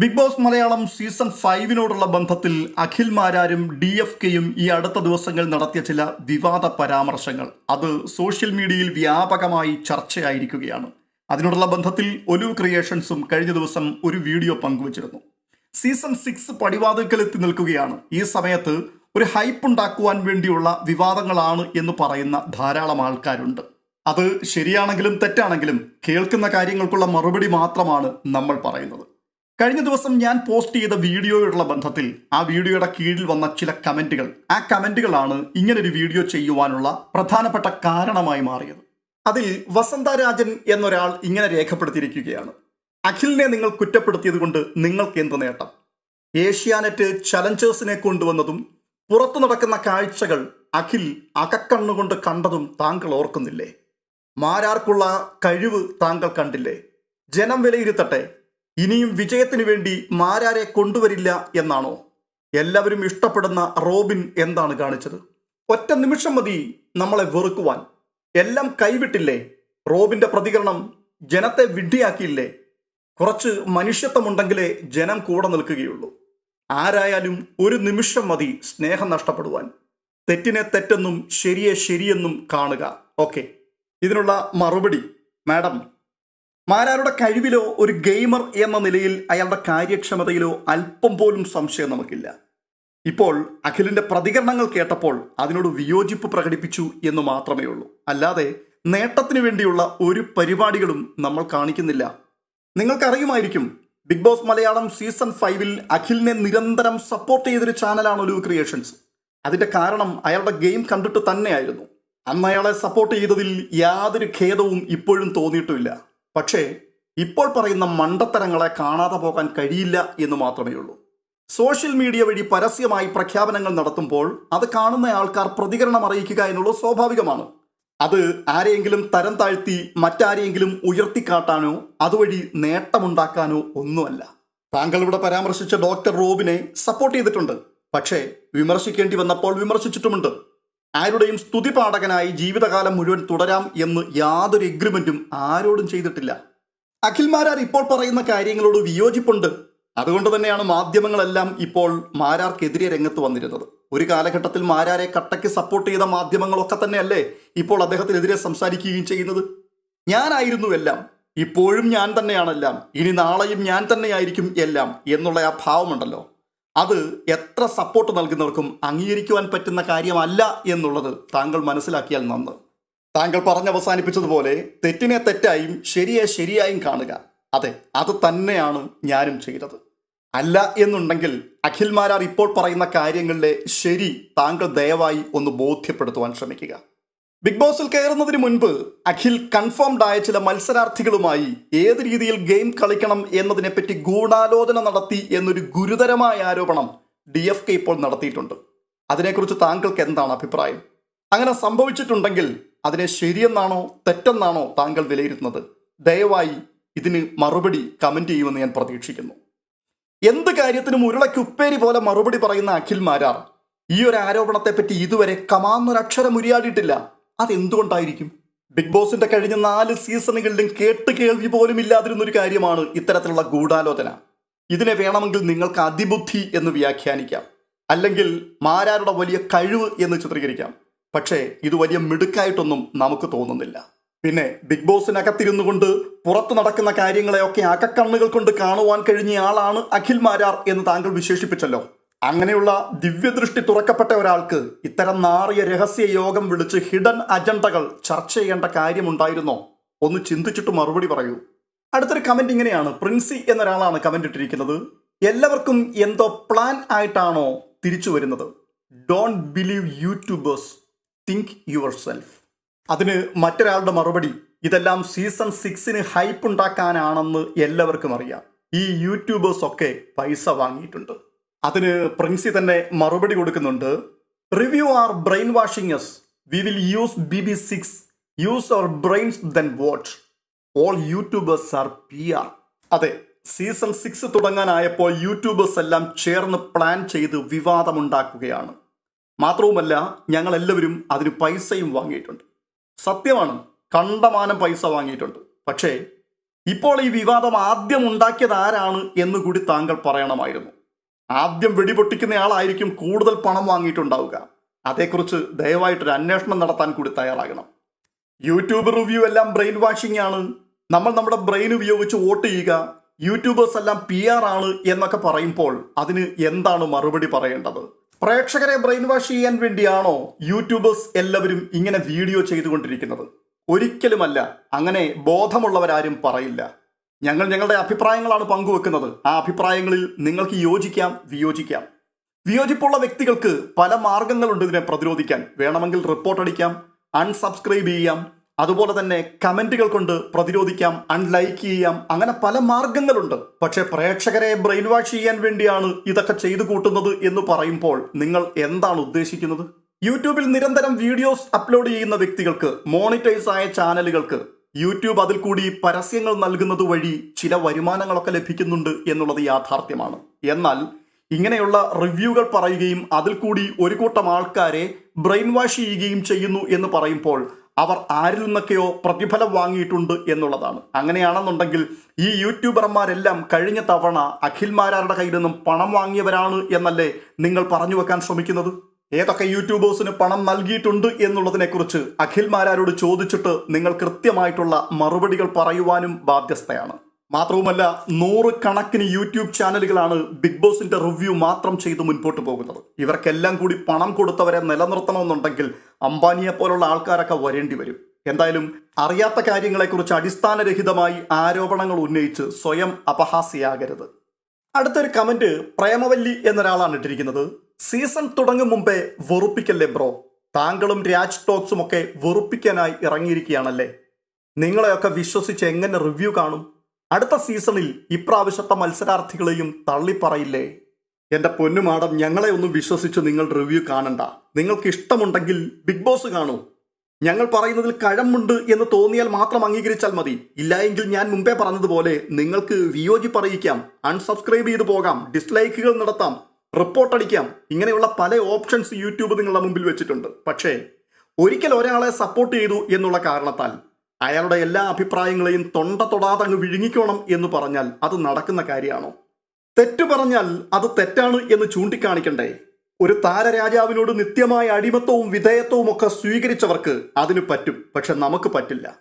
Big boss Malayalam season ഫൈവിനോടുള്ള ബന്ധത്തിൽ Akhil മാരാരും D F കെയും ഈ അടുത്ത ദിവസങ്ങൾ നടത്തിയ ചില വിവാദ പരാമർശങ്ങൾ. അത് സോഷ്യൽ മീഡിയയിൽ വ്യാപകമായി ചർച്ചയായിരിക്കുകയാണ്. അതിനോടുള്ള ബന്ധത്തിൽ ഒലു ക്രിയേഷൻസും കഴിഞ്ഞ ദിവസം ഒരു വീഡിയോ പങ്കുവച്ചിരുന്നു. സീസൺ സിക്സ് പടിവാതിൽക്കൽ എത്തി നിൽക്കുകയാണ്. ഈ സമയത്ത് ഒരു ഹൈപ്പ് ഉണ്ടാക്കുവാൻ വേണ്ടിയുള്ള വിവാദങ്ങളാണ് എന്ന് പറയുന്ന ധാരാളം ആൾക്കാരുണ്ട്. അത് ശരിയാണെങ്കിലും തെറ്റാണെങ്കിലും കേൾക്കുന്ന കാര്യങ്ങൾക്കുള്ള മറുപടി മാത്രമാണ് നമ്മൾ പറയുന്നത്. കഴിഞ്ഞ ദിവസം ഞാൻ പോസ്റ്റ് ചെയ്ത വീഡിയോയോടുള്ള ബന്ധത്തിൽ ആ വീഡിയോയുടെ കീഴിൽ വന്ന ചില കമന്റുകൾ ആ കമന്റുകളാണ് ഇങ്ങനൊരു വീഡിയോ ചെയ്യുവാനുള്ള പ്രധാനപ്പെട്ട കാരണമായി മാറിയത്. അതിൽ വസന്ത രാജൻ എന്നൊരാൾ ഇങ്ങനെ രേഖപ്പെടുത്തിയിരിക്കുകയാണ്. അഖിലിനെ നിങ്ങൾ കുറ്റപ്പെടുത്തിയത് കൊണ്ട് നിങ്ങൾക്ക് എന്ത് നേട്ടം? ഏഷ്യാനെറ്റ് ചലഞ്ചേഴ്സിനെ കൊണ്ടുവന്നതും പുറത്തു നടക്കുന്ന കാഴ്ചകൾ അഖിൽ അകക്കണ്ണുകൊണ്ട് കണ്ടതും താങ്കൾ ഓർക്കുന്നില്ലേ? മാരാർക്കുള്ള കഴിവ് താങ്കൾ കണ്ടില്ലേ? ജനം വിലയിരുത്തട്ടെ. ഇനിയും വിജയത്തിനു വേണ്ടി മാരാരെ കൊണ്ടുവരില്ല എന്നാണോ? എല്ലാവരും ഇഷ്ടപ്പെടുന്ന റോബിൻ എന്താണ് കാണിച്ചത്? ഒറ്റ നിമിഷം മതി നമ്മളെ വെറുക്കുവാൻ. എല്ലാം കൈവിട്ടില്ലേ? റോബിന്റെ പ്രതികരണം ജനത്തെ വിഡ്ഢിയാക്കിയില്ലേ? കുറച്ച് മനുഷ്യത്വമുണ്ടെങ്കിലേ ജനം കൂടെ നിൽക്കുകയുള്ളൂ. ആരായാലും ഒരു നിമിഷം മതി സ്നേഹം നഷ്ടപ്പെടുവാൻ. തെറ്റിനെ തെറ്റെന്നും ശരിയെ ശരിയെന്നും കാണുക. ഓക്കെ. ഇതിനുള്ള മറുപടി മാഡം മാരാരുടെ കഴിവിലോ ഒരു ഗെയിമർ എന്ന നിലയിൽ അയാളുടെ കാര്യക്ഷമതയിലോ അല്പം പോലും സംശയം നമുക്കില്ല. ഇപ്പോൾ അഖിലിന്റെ പ്രതികരണങ്ങൾ കേട്ടപ്പോൾ അതിനോട് വിയോജിപ്പ് പ്രകടിപ്പിച്ചു എന്ന് മാത്രമേ ഉള്ളൂ. അല്ലാതെ നേട്ടത്തിന് വേണ്ടിയുള്ള ഒരു പരിപാടികളും നമ്മൾ കാണിക്കുന്നില്ല. നിങ്ങൾക്കറിയുമായിരിക്കും ബിഗ് ബോസ് മലയാളം സീസൺ ഫൈവിൽ അഖിലിനെ നിരന്തരം സപ്പോർട്ട് ചെയ്തൊരു ചാനലാണ് ഒരു ക്രിയേഷൻസ് അതിന്റെ കാരണം അയാളുടെ ഗെയിം കണ്ടിട്ട് തന്നെയായിരുന്നു. അന്ന് അയാളെ സപ്പോർട്ട് ചെയ്തതിൽ യാതൊരു ഖേദവും ഇപ്പോഴും തോന്നിയിട്ടുമില്ല. പക്ഷേ ഇപ്പോൾ പറയുന്ന മണ്ടത്തരങ്ങളെ കാണാതെ പോകാൻ കഴിയില്ല എന്ന് മാത്രമേ ഉള്ളൂ. സോഷ്യൽ മീഡിയ വഴി പരസ്യമായി പ്രഖ്യാപനങ്ങൾ നടത്തുമ്പോൾ അത് കാണുന്ന ആൾക്കാർ പ്രതികരണം അറിയിക്കുക എന്നുള്ളത് സ്വാഭാവികമാണ്. അത് ആരെയെങ്കിലും തരം താഴ്ത്തി മറ്റാരെയെങ്കിലും ഉയർത്തിക്കാട്ടാനോ അതുവഴി നേട്ടമുണ്ടാക്കാനോ ഒന്നുമല്ല. താങ്കൾ ഇവിടെ പരാമർശിച്ച ഡോക്ടർ റോബിനെ സപ്പോർട്ട് ചെയ്തിട്ടുണ്ട്. പക്ഷേ വിമർശിക്കേണ്ടി വന്നപ്പോൾ വിമർശിച്ചിട്ടുമുണ്ട്. ആരുടെയും സ്തുതി പാഠകനായി ജീവിതകാലം മുഴുവൻ തുടരാം എന്ന് യാതൊരു എഗ്രിമെന്റും ആരോടും ചെയ്തിട്ടില്ല. അഖിൽമാരാർ ഇപ്പോൾ പറയുന്ന കാര്യങ്ങളോട് വിയോജിപ്പുണ്ട്. അതുകൊണ്ട് തന്നെയാണ് മാധ്യമങ്ങളെല്ലാം ഇപ്പോൾ മാരാർക്കെതിരെ രംഗത്ത് വന്നിരുന്നത്. ഒരു കാലഘട്ടത്തിൽ മാരാരെ കട്ടയ്ക്ക് സപ്പോർട്ട് ചെയ്ത മാധ്യമങ്ങളൊക്കെ തന്നെയല്ലേ ഇപ്പോൾ അദ്ദേഹത്തിനെതിരെ സംസാരിക്കുകയും ചെയ്യുന്നത്? ഞാനായിരുന്നു എല്ലാം. ഇപ്പോഴും ഞാൻ തന്നെയാണെല്ലാം ഇനി നാളെയും ഞാൻ തന്നെയായിരിക്കും എല്ലാം എന്നുള്ള ആ ഭാവമുണ്ടല്ലോ. അത് എത്ര സപ്പോർട്ട് നൽകുന്നവർക്കും അംഗീകരിക്കുവാൻ പറ്റുന്ന കാര്യമല്ല എന്നുള്ളത് താങ്കൾ മനസ്സിലാക്കിയാൽ നന്ന്. താങ്കൾ പറഞ്ഞവസാനിപ്പിച്ചതുപോലെ തെറ്റിനെ തെറ്റായും ശരിയെ ശരിയായും കാണുക. അതെ അത് തന്നെയാണ് ഞാനും ചെയ്തത്. അല്ല എന്നുണ്ടെങ്കിൽ അഖിൽമാരാർ ഇപ്പോൾ പറയുന്ന കാര്യങ്ങളിലെ ശരി താങ്കൾ ദയവായി ഒന്ന് ബോധ്യപ്പെടുത്തുവാൻ ശ്രമിക്കുക. ബിഗ് ബോസിൽ കയറുന്നതിന് മുൻപ് അഖിൽ കൺഫേംഡ് ആയ ചില മത്സരാർത്ഥികളുമായി ഏത് രീതിയിൽ ഗെയിം കളിക്കണം എന്നതിനെപ്പറ്റി ഗൂഢാലോചന നടത്തി എന്നൊരു ഗുരുതരമായ ആരോപണം ഡി എഫ് കെ ഇപ്പോൾ നടത്തിയിട്ടുണ്ട്. അതിനെക്കുറിച്ച് താങ്കൾക്ക് എന്താണ് അഭിപ്രായം? അങ്ങനെ സംഭവിച്ചിട്ടുണ്ടെങ്കിൽ അതിനെ ശരിയെന്നാണോ തെറ്റെന്നാണോ താങ്കൾ വിലയിരുത്തുന്നത്? ദയവായി ഇതിന് മറുപടി കമന്റ് ചെയ്യുമെന്ന് ഞാൻ പ്രതീക്ഷിക്കുന്നു. എന്ത് കാര്യത്തിനും ഉരുളയ്ക്ക് ഉപ്പേരി പോലെ മറുപടി പറയുന്ന അഖിൽ മാരാർ ഈ ഒരു ആരോപണത്തെപ്പറ്റി ഇതുവരെ കമാന്നൊരക്ഷരം ഉരിയാടിയിട്ടില്ല. അതെന്തുകൊണ്ടായിരിക്കും? ബിഗ് ബോസിന്റെ കഴിഞ്ഞ നാല് സീസണുകളിലും കേട്ട് കേൾവി പോലും ഇല്ലാതിരുന്ന ഒരു കാര്യമാണ് ഇത്തരത്തിലുള്ള ഗൂഢാലോചന. ഇതിനെ വേണമെങ്കിൽ നിങ്ങൾക്ക് അതിബുദ്ധി എന്ന് വ്യാഖ്യാനിക്കാം. അല്ലെങ്കിൽ മാരാരുടെ വലിയ കഴിവ് എന്ന് ചിത്രീകരിക്കാം. പക്ഷേ ഇത് വലിയ മിടുക്കായിട്ടൊന്നും നമുക്ക് തോന്നുന്നില്ല. പിന്നെ ബിഗ് ബോസിനകത്തിരുന്നു കൊണ്ട് പുറത്തു നടക്കുന്ന കാര്യങ്ങളെയൊക്കെ അകക്കണ്ണുകൾ കൊണ്ട് കാണുവാൻ കഴിഞ്ഞ ആളാണ് അഖിൽ മാരാർ എന്ന് താങ്കൾ വിശേഷിപ്പിച്ചല്ലോ. അങ്ങനെയുള്ള ദിവ്യദൃഷ്ടി തുറക്കപ്പെട്ട ഒരാൾക്ക് ഇത്തരം നാറിയ രഹസ്യ യോഗം വിളിച്ച് ഹിഡൻ അജണ്ടകൾ ചർച്ച ചെയ്യേണ്ട കാര്യമുണ്ടായിരുന്നോ? ഒന്ന് ചിന്തിച്ചിട്ട് മറുപടി പറയൂ. അടുത്തൊരു കമന്റ് ഇങ്ങനെയാണ്. പ്രിൻസി എന്നൊരാളാണ് കമന്റ് ഇട്ടിരിക്കുന്നത്. എല്ലാവർക്കും എന്തോ പ്ലാൻ ആയിട്ടാണോ തിരിച്ചു വരുന്നത്? Don't believe YouTubers think yourself അതിന് മറ്റൊരാളുടെ മറുപടി ഇതെല്ലാം സീസൺ സിക്സിന് ഹൈപ്പ് ഉണ്ടാക്കാനാണെന്ന് എല്ലാവർക്കും അറിയാം. ഈ യൂട്യൂബേഴ്സ് ഒക്കെ പൈസ വാങ്ങിയിട്ടുണ്ട്. അതിന് പ്രിൻസി തന്നെ മറുപടി കൊടുക്കുന്നുണ്ട്. Review are brain washing as we will use B B six use our brains then what all YouTubers are P R അതെ സീസൺ സിക്സ് തുടങ്ങാനായപ്പോൾ യൂട്യൂബേഴ്സ് എല്ലാം ചേർന്ന് പ്ലാൻ ചെയ്ത് വിവാദമുണ്ടാക്കുകയാണ്. മാത്രവുമല്ല ഞങ്ങൾ എല്ലാവരും അതിന് പൈസയും വാങ്ങിയിട്ടുണ്ട്. സത്യമാണ് കണ്ടമാനം പൈസ വാങ്ങിയിട്ടുണ്ട്. പക്ഷേ ഇപ്പോൾ ഈ വിവാദം ആദ്യം ഉണ്ടാക്കിയത് ആരാണ് എന്നുകൂടി താങ്കൾ പറയണമായിരുന്നു. ആദ്യം വെടിപൊട്ടിക്കുന്ന ആളായിരിക്കും കൂടുതൽ പണം വാങ്ങിയിട്ടുണ്ടാവുക. അതേക്കുറിച്ച് ദയവായിട്ടൊരു അന്വേഷണം നടത്താൻ കൂടി തയ്യാറാകണം. യൂട്യൂബ് റിവ്യൂ എല്ലാം ബ്രെയിൻ വാഷിംഗ് ആണ്. നമ്മൾ നമ്മുടെ ബ്രെയിൻ ഉപയോഗിച്ച് വോട്ട് ചെയ്യുക. യൂട്യൂബേഴ്സ് എല്ലാം പി ആർ ആണ് എന്നൊക്കെ പറയുമ്പോൾ അതിന് എന്താണ് മറുപടി പറയേണ്ടത്? പ്രേക്ഷകരെ ബ്രെയിൻ വാഷ് ചെയ്യാൻ വേണ്ടിയാണോ യൂട്യൂബേഴ്സ് എല്ലാവരും ഇങ്ങനെ വീഡിയോ ചെയ്തുകൊണ്ടിരിക്കുന്നത്? ഒരിക്കലുമല്ല അങ്ങനെ ബോധമുള്ളവരാരും പറയില്ല. ഞങ്ങൾ ഞങ്ങളുടെ അഭിപ്രായങ്ങളാണ് പങ്കുവെക്കുന്നത്. ആ അഭിപ്രായങ്ങളിൽ നിങ്ങൾക്ക് യോജിക്കാം വിയോജിക്കാം. വിയോജിപ്പുള്ള വ്യക്തികൾക്ക് പല മാർഗങ്ങളുണ്ട് ഇതിനെ പ്രതിരോധിക്കാൻ. വേണമെങ്കിൽ റിപ്പോർട്ട് അടിക്കാം അൺസബ്സ്ക്രൈബ് ചെയ്യാം അതുപോലെ തന്നെ കമന്റുകൾ കൊണ്ട് പ്രതിരോധിക്കാം അൺലൈക്ക് ചെയ്യാം അങ്ങനെ പല മാർഗങ്ങളുണ്ട്. പക്ഷേ പ്രേക്ഷകരെ ബ്രെയിൻ വാഷ് ചെയ്യാൻ വേണ്ടിയാണ് ഇതൊക്കെ ചെയ്തു കൂട്ടുന്നത് എന്ന് പറയുമ്പോൾ നിങ്ങൾ എന്താണ് ഉദ്ദേശിക്കുന്നത്? യൂട്യൂബിൽ നിരന്തരം വീഡിയോസ് അപ്ലോഡ് ചെയ്യുന്ന വ്യക്തികൾക്ക് മോണിറ്റൈസ് ആയ ചാനലുകൾക്ക് യൂട്യൂബ് അതിൽ കൂടി പരസ്യങ്ങൾ നൽകുന്നത് വഴി ചില വരുമാനങ്ങളൊക്കെ ലഭിക്കുന്നുണ്ട് എന്നുള്ളത് യാഥാർത്ഥ്യമാണ്. എന്നാൽ ഇങ്ങനെയുള്ള റിവ്യൂകൾ പറയുകയും അതിൽ കൂടി ഒരു കൂട്ടം ആൾക്കാരെ ബ്രെയിൻ വാഷ് ചെയ്യുകയും ചെയ്യുന്നു എന്ന് പറയുമ്പോൾ അവർ ആരിൽ നിന്നൊക്കെയോ പ്രതിഫലം വാങ്ങിയിട്ടുണ്ട് എന്നുള്ളതാണ്. അങ്ങനെയാണെന്നുണ്ടെങ്കിൽ ഈ യൂട്യൂബർമാരെല്ലാം കഴിഞ്ഞ തവണ അഖിൽമാരാരുടെ കയ്യിൽ നിന്നും പണം വാങ്ങിയവരാണ് എന്നല്ലേ നിങ്ങൾ പറഞ്ഞു വെക്കാൻ ശ്രമിക്കുന്നത്? ഏതൊക്കെ യൂട്യൂബേഴ്സിന് പണം നൽകിയിട്ടുണ്ട് എന്നുള്ളതിനെക്കുറിച്ച് അഖിൽമാരാരോട് ചോദിച്ചിട്ട് നിങ്ങൾ കൃത്യമായിട്ടുള്ള മറുപടികൾ പറയുവാനും ബാധ്യസ്ഥയാണ്. മാത്രവുമല്ല നൂറുകണക്കിന് യൂട്യൂബ് ചാനലുകളാണ് ബിഗ് ബോസിന്റെ റിവ്യൂ മാത്രം ചെയ്ത് മുൻപോട്ട് പോകുന്നത്. ഇവർക്കെല്ലാം കൂടി പണം കൊടുത്തവരെ നിലനിർത്തണമെന്നുണ്ടെങ്കിൽ അംബാനിയെ പോലുള്ള ആൾക്കാരൊക്കെ വരേണ്ടി വരും. എന്തായാലും അറിയാത്ത കാര്യങ്ങളെക്കുറിച്ച് അടിസ്ഥാനരഹിതമായി ആരോപണങ്ങൾ ഉന്നയിച്ച് സ്വയം അപഹാസ്യയാകരുത്. അടുത്തൊരു കമന്റ് പ്രേമവല്ലി എന്നൊരാളാണ് ഇട്ടിരിക്കുന്നത്. സീസൺ തുടങ്ങും മുമ്പേ വെറുപ്പിക്കല്ലേ ബ്രോ? താങ്കളും രാജ് ടോക്സും ഒക്കെ വെറുപ്പിക്കാനായി ഇറങ്ങിയിരിക്കുകയാണല്ലേ? നിങ്ങളെയൊക്കെ വിശ്വസിച്ച് എങ്ങനെ റിവ്യൂ കാണും? അടുത്ത സീസണിൽ ഇപ്രാവശ്യത്തെ മത്സരാർത്ഥികളെയും തള്ളിപ്പറയില്ലേ? എന്റെ പൊന്നുമാടം ഞങ്ങളെ ഒന്നും വിശ്വസിച്ച് നിങ്ങൾ റിവ്യൂ കാണണ്ട. നിങ്ങൾക്ക് ഇഷ്ടമുണ്ടെങ്കിൽ ബിഗ് ബോസ് കാണൂ. ഞങ്ങൾ പറയുന്നതിൽ കഴമ്പുണ്ട് എന്ന് തോന്നിയാൽ മാത്രം അംഗീകരിച്ചാൽ മതി. ഇല്ലായെങ്കിൽ ഞാൻ മുമ്പേ പറഞ്ഞതുപോലെ നിങ്ങൾക്ക് വിയോജിപ്പ് അൺസബ്സ്ക്രൈബ് ചെയ്തു പോകാം ഡിസ്ലൈക്കുകൾ നടത്താം റിപ്പോർട്ട് അടിക്കാം. ഇങ്ങനെയുള്ള പല ഓപ്ഷൻസ് യൂട്യൂബ് നിങ്ങളുടെ മുമ്പിൽ വെച്ചിട്ടുണ്ട്. പക്ഷേ ഒരിക്കൽ ഒരാളെ സപ്പോർട്ട് ചെയ്തു എന്നുള്ള കാരണത്താൽ അയാളുടെ എല്ലാ അഭിപ്രായങ്ങളെയും തൊണ്ട തൊടാതെ അങ്ങ് വിഴുങ്ങിക്കോണം എന്ന് പറഞ്ഞാൽ അത് നടക്കുന്ന കാര്യമാണോ? തെറ്റ് പറഞ്ഞാൽ അത് തെറ്റാണ് എന്ന് ചൂണ്ടിക്കാണിക്കണ്ടേ? ഒരു താരരാജാവിനോട് നിത്യമായ അടിമത്വവും വിധേയത്വവും ഒക്കെ സ്വീകരിച്ചവർക്ക് അതിന് പറ്റും. പക്ഷെ നമുക്ക് പറ്റില്ല.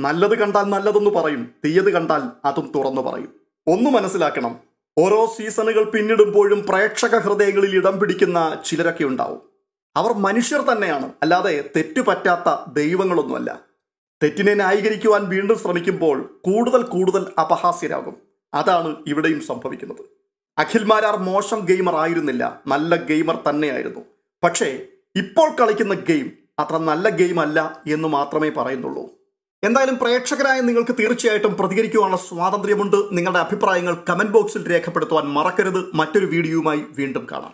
നല്ലത് കണ്ടാൽ നല്ലതെന്ന് പറയും. തീയത് കണ്ടാൽ അതും തുറന്നു പറയും. ഒന്ന് മനസ്സിലാക്കണം. ഓരോ സീസണുകൾ പിന്നിടുമ്പോഴും പ്രേക്ഷക ഹൃദയങ്ങളിൽ ഇടം പിടിക്കുന്ന ചിലരൊക്കെ ഉണ്ടാവും. അവർ മനുഷ്യർ തന്നെയാണ്. അല്ലാതെ തെറ്റുപറ്റാത്ത ദൈവങ്ങളൊന്നുമല്ല. തെറ്റിനെ ന്യായീകരിക്കുവാൻ വീണ്ടും ശ്രമിക്കുമ്പോൾ കൂടുതൽ കൂടുതൽ അപഹാസ്യരാകും. അതാണ് ഇവിടെയും സംഭവിക്കുന്നത്. അഖിൽമാരാർ മോശം ഗെയിമർ ആയിരുന്നില്ല. നല്ല ഗെയിമർ തന്നെയായിരുന്നു. പക്ഷേ ഇപ്പോൾ കളിക്കുന്ന ഗെയിം അത്ര നല്ല ഗെയിം അല്ല എന്ന് മാത്രമേ പറയുന്നുള്ളൂ. എന്തായാലും പ്രേക്ഷകരായ നിങ്ങൾക്ക് തീർച്ചയായിട്ടും പ്രതികരിക്കുവാനുള്ള സ്വാതന്ത്ര്യമുണ്ട്. നിങ്ങളുടെ അഭിപ്രായങ്ങൾ കമന്റ് ബോക്സിൽ രേഖപ്പെടുത്തുവാൻ മറക്കരുത്. മറ്റൊരു വീഡിയോയുമായി വീണ്ടും കാണാം.